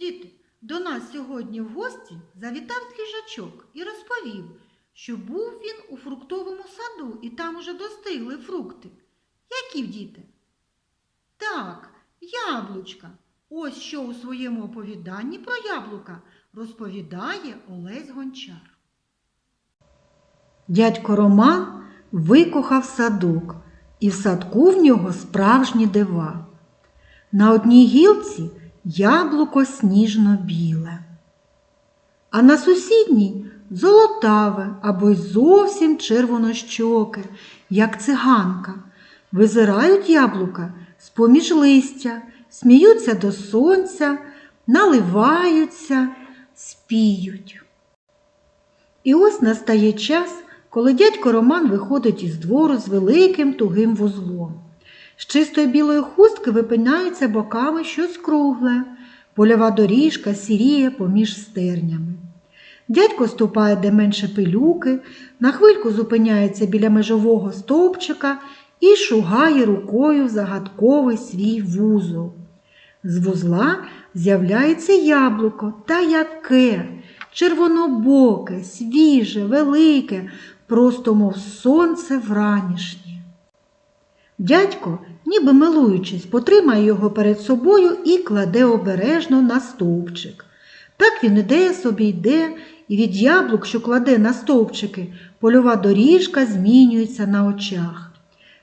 Діти, до нас сьогодні в гості завітав їжачок і розповів, що був він у фруктовому саду і там уже достигли фрукти. Які діти? Так, яблучка. Ось що у своєму оповіданні про яблука розповідає Олесь Гончар. Дядько Роман викохав садок, і в садку в нього справжні дива. На одній гілці яблуко сніжно-біле, а на сусідній золотаве або й зовсім червонощоке, як циганка. Визирають яблука з-поміж листя, сміються до сонця, наливаються, спіють. І ось настає час, коли дядько Роман виходить із двору з великим тугим вузлом. З чистої білої хустки випинається боками щось кругле, польова доріжка сіріє поміж стернями. Дядько ступає де менше пилюки, на хвильку зупиняється біля межового стовпчика і шугає рукою загадковий свій вузол. З вузла з'являється яблуко, та яке, червонобоке, свіже, велике, просто мов сонце вранішнє. Дядько, ніби милуючись, потримає його перед собою і кладе обережно на стовпчик. Так він іде собі йде, і від яблук, що кладе на стовпчики, польова доріжка змінюється на очах.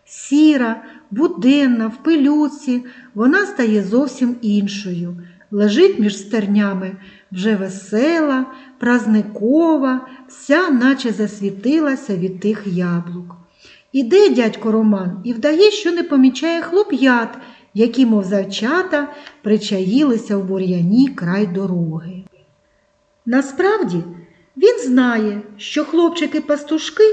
Сіра, буденна, в пилюці, вона стає зовсім іншою. Лежить між стернями вже весела, празникова, вся наче засвітилася від тих яблук. Іде дядько Роман і вдає, що не помічає хлоп'ят, які, мов завчата, причаїлися в бур'яні край дороги. Насправді він знає, що хлопчики-пастушки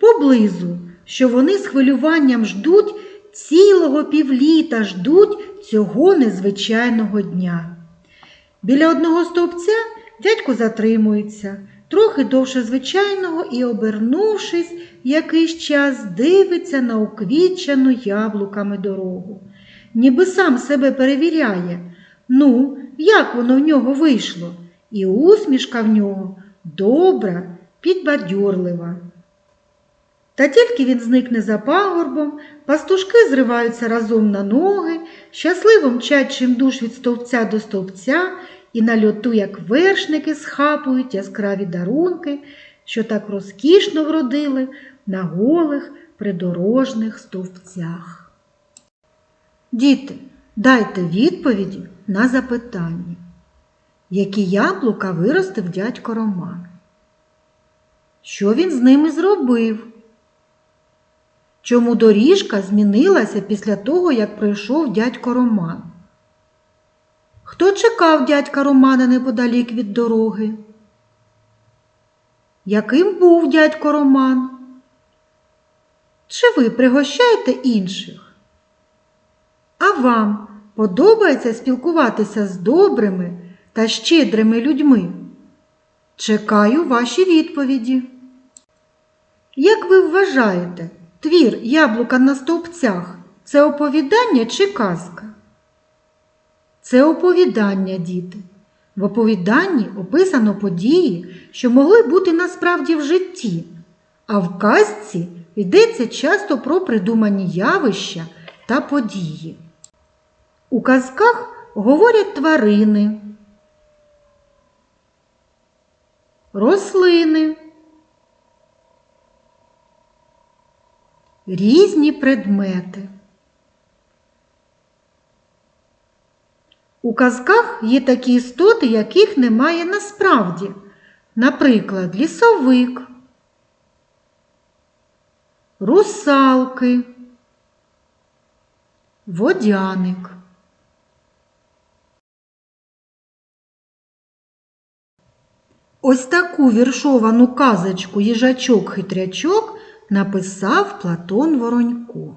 поблизу, що вони з хвилюванням ждуть цілого півліта, ждуть цього незвичайного дня. Біля одного стовпця дядько затримується, трохи довше звичайного і, обернувшись, якийсь час дивиться на уквітчану яблуками дорогу. Ніби сам себе перевіряє. Ну, як воно в нього вийшло? І усмішка в нього добра, підбадьорлива. Та тільки він зникне за пагорбом, пастушки зриваються разом на ноги, щасливо мчать чимдуж від стовпця до стовпця і на льоту, як вершники, схапують яскраві дарунки, що так розкішно вродили на голих придорожних стовпцях. Діти, дайте відповіді на запитання. Які яблука виростив дядько Роман? Що він з ними зробив? Чому доріжка змінилася після того, як прийшов дядько Роман? Хто чекав дядька Романа неподалік від дороги? Яким був дядько Роман? Чи ви пригощаєте інших? А вам подобається спілкуватися з добрими та щедрими людьми? Чекаю ваші відповіді. Як ви вважаєте, твір яблука на стовпцях це оповідання чи казка? Це оповідання, діти. В оповіданні описано події, що могли бути насправді в житті, а в казці йдеться часто про придумані явища та події. У казках говорять тварини, рослини, різні предмети. У казках є такі істоти, яких немає насправді. Наприклад, лісовик, русалки, водяник. Ось таку віршовану казочку їжачок-хитрячок написав Платон Воронько.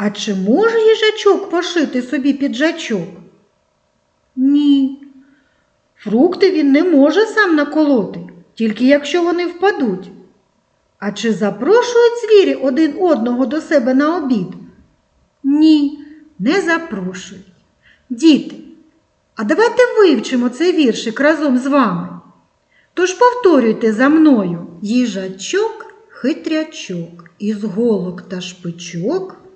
а чи може їжачок пошити собі піджачок? Ні. Фрукти він не може сам наколоти, тільки якщо вони впадуть. А чи запрошують звірі один одного до себе на обід? Ні, не запрошують. Діти, а давайте вивчимо цей віршик разом з вами. Тож повторюйте за мною їжачок, хитрячок, із голок та шпичок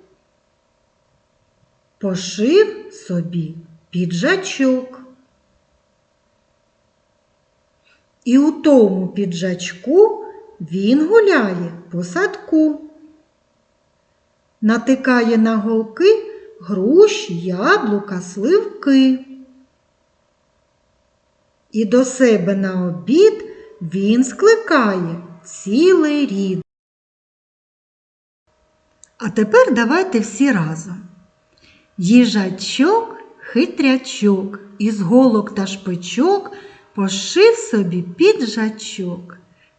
пошив собі піджачок. І у тому піджачку він гуляє по садку. Натикає на голки груші, яблука, сливки. І до себе на обід він скликає цілий рід. А тепер давайте всі разом. Їжачок, хитрячок, із голок та шпичок пошив собі піджачок.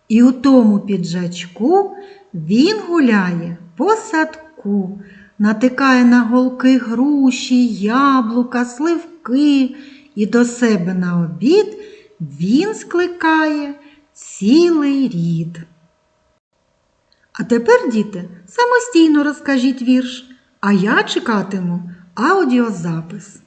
І у тому піджачку він гуляє по садку, натикає на голки груші, яблука, сливки, і до себе на обід він скликає цілий рід. А тепер, діти, самостійно розкажіть вірш, а я чекатиму аудіозапис.